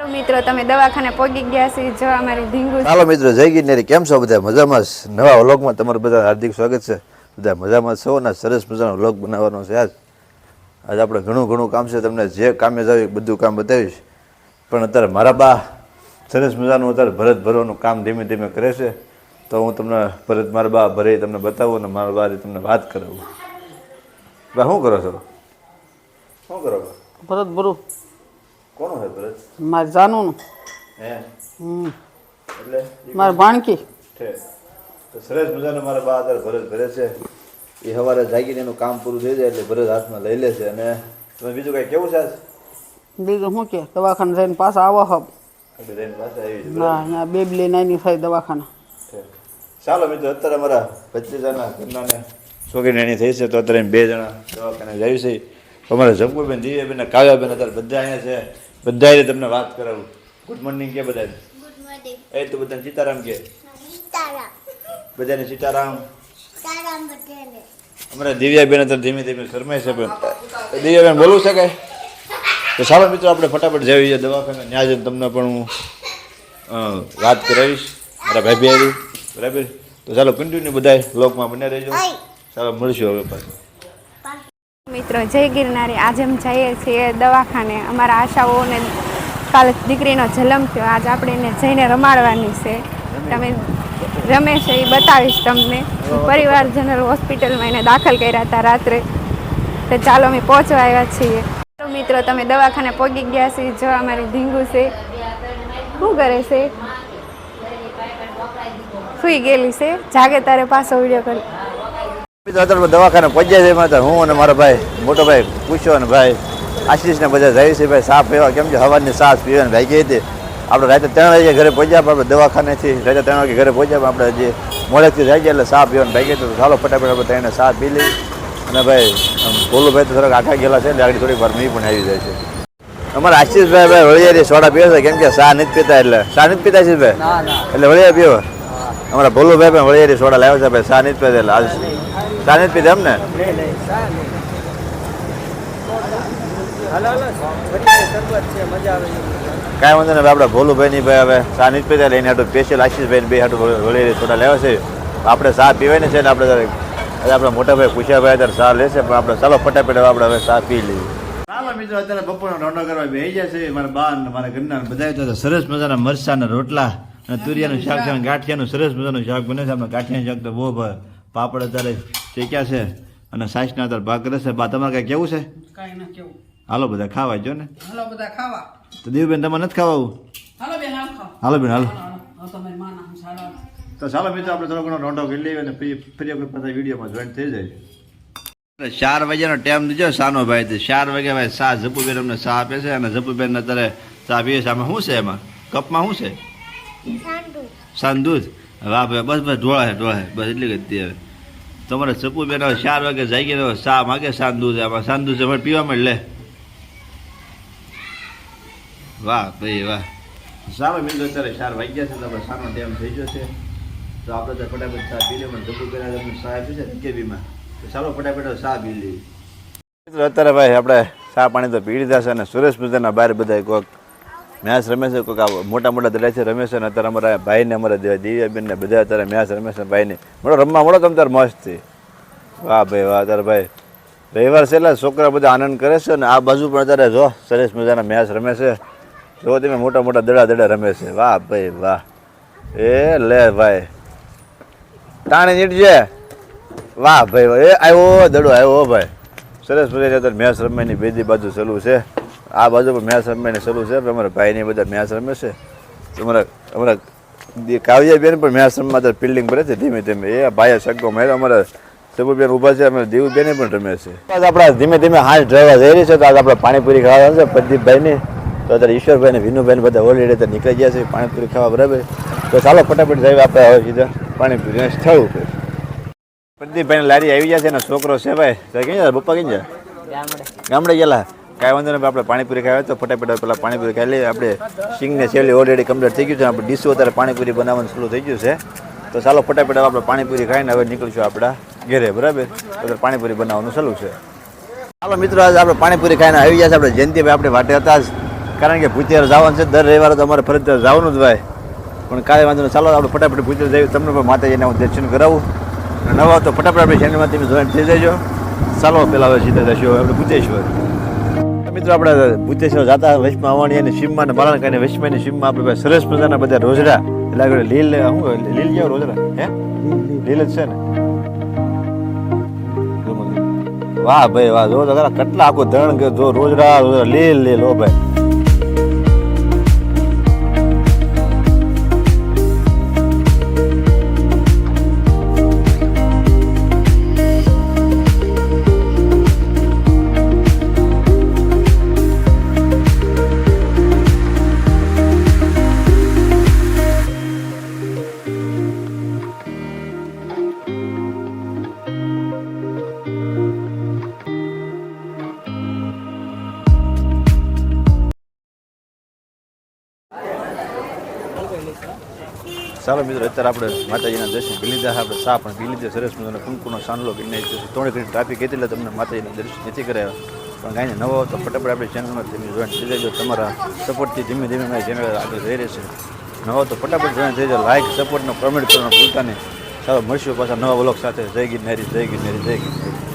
તો મિત્રો તમે દવાખાને પહોંચી ગયા છે. જો અમારી ધીંગું હાલો મિત્રો જય ગિરનેરી. કેમ છો બધા? મજામાં? નવા વ્લોગમાં તમારું બધા હાર્દિક સ્વાગત છે. બધા મજામાં છો અને સરસ મજાનો વ્લોગ બનાવવાનો છે આજ. આજે આપણે ઘણું ઘણું કામ છે. તમને જે કામે જાવ એ બધું કામ બતાવીશ. પણ અત્યારે મારા બા સરસ મજાનું અત્યારે ભરત ભરવાનું કામ ધીમે ધીમે કરે છે. તો હું તમને ભરત મારા બા ભરે તમને બતાવું અને મારા બારી તમને વાત કરાવું. બા શું કરો છો? શું કરો? ભરત ભરું. કોણ હે બ્રજ મારે જાનું હે? હમ. એટલે મારે ભાણકી. છે તો સરસ મજાનો મારા બા અત્યારે ભરત ભરે છે. એ સવારે જાગીને એનું કામ પૂરું થઈ જાય એટલે ભરત હાથમાં લઈ લે છે. અને તમે બીજું કાંઈ કેવું છે? બીજું શું કે? દવાખાને જઈને પાછા આવો હબ. આવી. ના અહીંયા બેબ લઈને આવીને થાય દવાખાના. ચાલો મિત્રો અત્યારે અમારા ભત્રીજાના ઘરનાને છોકરી એની થઈ છે તો અત્યારે બે જણા દવાખાને જાય છે અમારા જમકુબેન દિવ્યાબેન કાવ્યાબેન અત્યારે બધા અહીંયા છે. બધાએ તમને વાત કરાવું. ગુડ મોર્નિંગ કે બધાને? એ તો બધાને સીતારામ કે. બધાને સીતારામ. તારા બધાને. અમારા દિવ્યાબેન અત્યારે ધીમે ધીમે શરમાય છે પણ દિવ્યાબેન બોલવું છે કાંઈ તો સારો મિત્રો આપણે ફટાફટ જઈએ દવાખાને. ત્યાં જઈને તમને પણ હું વાત કરાવીશ. મારા ભાઈ ભાઈ બરાબર? તો ચાલો કન્ટિન્યુ બધાય બ્લોગમાં બને રહેજો. ચાલો મળશું હવે પાછું. મિત્રો, જય ગિરનારી. આજે અમે જઈએ છીએ દવાખાને. અમારા આશાઓને કાલે દીકરીનો જન્મ થયો. આજ આપણે એને જઈને રમાડવાની છે. તમે રમે છે એ બતાવીશ તમને. પરિવારજનો હોસ્પિટલમાં એને દાખલ કર્યા હતા રાત્રે. તો ચાલો અમે પહોંચવા આવ્યા છીએ. તો મિત્રો, તમે દવાખાને પહોંચી ગયા છે. જો અમારી ધીંગું છે. શું કરે છે? સુઈ ગયેલી છે. જાગે તારે પાછો વીડિયો કરી દવાખાને પહોંચ્યા છે માતા હું અને મારા ભાઈ મોટો ભાઈ પૂછ્યો અને ભાઈ આશીષને બધા જાય છે ભાઈ સાપ પીવા કેમ છે? હવાની સાસ પીવાની ભાઈ ગઈ હતી. આપણે રાતે ત્રણ વાગે ઘરે પહોંચ્યા પણ આપણે દવાખાનેથી રાતે ત્રણ વાગે ઘરે પહોંચ્યા પણ આપણે જે મોડેથી જાય ગયા એટલે સાફ પીવાની ભાઈ તો ચાલો ફટાફટ આપણે ત્રણે સાફ પી લઈ અને ભાઈ ભોલુભાઈ તો થોડાક આખા ગયેલા છે એટલે આગળ થોડીક વાર મી પણ આવી જાય છે. અમારા આશીષભાઈ ભાઈ વળિયારી સોડા પીવે છે કેમ કે સા નથી પીતા એટલે. સા નથી પીતા આશીષભાઈ? ના ના. એટલે વળિયા પીવો. અમારા ભોલુભાઈ પણ વળિયારી સોડા લાવ્યો છે ભાઈ સા નથી પીતા એટલે સા નથી ને કાંઈ વાંધો નહીં આપણે ભોલુભાઈ ની ભાઈ હવે સા નથી એટલે હાટું સ્પેશિયલ આશીષભાઈ બે હાટું વળિયારી થોડા લેવા છે. આપણે સા પીવાય ને છે ને આપણે આપણા મોટા ભાઈ પૂછ્યા ભાઈ અત્યારે સાહ લેશે, પણ આપણે ચાલો ફટાફટ આપણે હવે સા પી લઈએ. ચાલો મિત્રો, અત્યારે ઘરના બધા સરસ મજાના મરચાના રોટલા અને તુરિયાનું શાક છે ગાંઠિયાનું સરસ મજાનું શાક બને છે. આપણે ગાંઠિયાનું બહુ. પાપડ અત્યારે શેક્યા છે? અને સાસના અત્યારે ભાગ કરે છે. બા તમારે કાંઈ કેવું છે? કાંઈ ના કેવું. હાલો બધા ખાવા જો ને. હાલો બધા ખાવા. તો દેવબેન તમારે નથી ખાવા હાલો બેન હાલ ખાવ. હાલો બેન હાલો. હાલો તમારી માના હું તો ચાલો મિત્રો આપણે થોડો ઘણો રોંડો કરી લઈએ અને ફરી આપણે પાછા વિડીયોમાં જોઈન થઈ જાય. ચાર વાગ્યાનો ટાઈમ દીધો સાનો ભાઈ તે ચાર વાગ્યા ભાઈ સા ઝપુબેન અમને સા આપે છે અને ઝપુબેન અત્યારે ચા પીએ છે. આમાં શું છે એમાં? કપમાં શું છે? સાંડુ. સાન દૂધ વાહ ભાઈ બસ બસ ઢોળા છે ઢોળા છે. બસ એટલી ગતિ હવે. તમારે ઝપુબેન હવે ચાર વાગે જાગી ગયો સા માગે સાંદુ છે. આમાં સાંદુ છે મને પીવા મળે લે. વાહ ભાઈ વાહ. સારો મિત્રો અત્યારે ચાર વાગ્યા છે તમારે સારો ટાઈમ થઈ ગયો છે. તો આપણે તો ફટાફટ ચા પી લઈએ ધબુ પેલા તમને ચા આપી છે કેબીમાં તો ચાલો ફટાફટ ચા પી લઈએ. મિત્રો, અત્યારે ભાઈ આપણે ચા પાણી તો પી લીધા છે અને સુરેશ મજાના બહાર બધા કોઈક મેચ રમે છે, કોઈક મોટા મોટા રમે છે, અને અત્યારે અમારા ભાઈને, અમારા દિવ્યાબેન ને બધા અત્યારે મેચ રમે છે, ભાઈને. મળો, રમવા મળો તમે તારે મસ્તી. વાહ ભાઈ, વાહ, તારે ભાઈ. રવિવાર છે એટલે છોકરા બધા આનંદ કરે છે, અને આ બાજુ પણ અત્યારે જો, સરસ મજાના મેચ રમે છે. જો તમે મોટા મોટા દડા દડા રમે છે. વાહ ભાઈ, વાહ. એ લે ભાઈ. તાણે નીટજે. વાહ ભાઈ એ આવ્યો, દડો આવ્યો ભાઈ. સરસ મજાની અત્યારે મેચ રમવાની બેદી બાજુ ચાલુ છે. આ બાજુ પણ મેચ રમવાની શરૂ છે પણ અમારા ભાઈને બધા મેચ રમે છે. અમારા અમારા કાવ્યાબેન પણ મેચ રમવા અત્યારે ફિલ્ડિંગ ભરે છે ધીમે ધીમે. એ ભાઈએ સગ્ગો માર્યો અમારા સબુબેન ઊભા છે અમે દેવુબેને પણ રમે છે. આજ આપણા ધીમે ધીમે હાથ ડ્રાઈવર જઈ રહી છે તો આજે આપણે પાણીપુરી ખાવા છે પ્રદીપભાઈની. તો અત્યારે ઈશ્વરભાઈ ને વિનુભાઈ બધા ઓલરેડી અત્યારે નીકળી ગયા છે પાણીપુરી ખાવા બરાબર. તો ચાલો ફટાફટ જઈએ આપણે હવે સીધા પાણીપુરી સ્થળ ઉપર. પ્રદીપભાઈ લારી આવી ગયા છે ને છોકરો છે ભાઈ. તો ક્યાં જાય પપ્પા ક્યાં જાય ગામડે ગયેલા. કાંઈ વાંધો નહીં, આપણે પાણીપુરી ખાવા તો ફટાફટ પેલા પાણીપુરી ખાઈ લઈએ. આપણે સિંગને છેલ્લી ઓલરેડી કમ્પ્લીટ થઈ ગયું છે. આપણે ડીશું અત્યારે પાણીપુરી બનાવવાનું શરૂ થઈ ગયું છે. તો ચાલો ફટાફટ આપણે પાણીપુરી ખાઈને હવે નીકળીશું આપણા ઘરે, બરાબર? અત્યારે પાણીપુરી બનાવવાનું ચાલુ છે. ચાલો મિત્રો, આજે આપણે પાણીપુરી ખાઈને આવી ગયા છે. આપણે જયંતિભાઈ આપણે વાટે હતા જ. કારણ કે ભૂતિયાર જવાનું છે. દર રવિવારે તો અમારે ફરજ જવાનું જ ભાઈ પણ કાંઈ વાંધો નહીં, ચાલો આપણે ફટાફટ ભૂતિયાર જઈએ. તમને પણ માતાજીને હું દર્શન કરાવું. નવા તો ફટાફટ આપણે ચેનલમાં તમે જોઈન થઈ જજો. ચાલો, પેલા હવે સીધા જશો. આપણે ભૂતેશ્વર. મિત્રો, આપણે ભૂતેશ્વર જાતા વૈષ્ણવ અવાણી અને શિવમાં ને બાળણ કરીને વૈષ્ણવની શિવમાં આપણે ભાઈ સરસ મજાના બધા રોજડા. એટલે આગળ લીલ શું? લીલ જેવા રોજડા, હે? લીલ જ છે ને? વાહ ભાઈ, વાહ. જો કેટલા આખું ધણ જો રોજડા, લીલ લીલ, ઓ ભાઈ. ચાલો મિત્રો, અત્યારે આપણે માતાજીના દર્શન કરી લીધા. આપણે સા પણ પી લીધા. સરસ મજાનો કુંકુનો સાનલો કરીને ત્રણે ઘણી ટ્રાફિક હતી એટલે તમને માતાજીના દર્શન નથી કર્યા. પણ કાંઈ નવો તો ફટાફટ આપણે ચેનલમાં તમે જોઈન થઈ જજો. તમારા સપોર્ટથી ધીમે ધીમે મારી ચેનલ આગળ જઈ રહેશે. નવો તો ફટાફટ જોઈન થઈ જાય લાઈક સપોર્ટનો કમેન્ટ કરવાનો ભૂલતા નહીં. ચાલો, મળશું પાછા નવા બ્લોગ સાથે. જય ગિરનારી જય ગિરનારી જય ગિરનારી.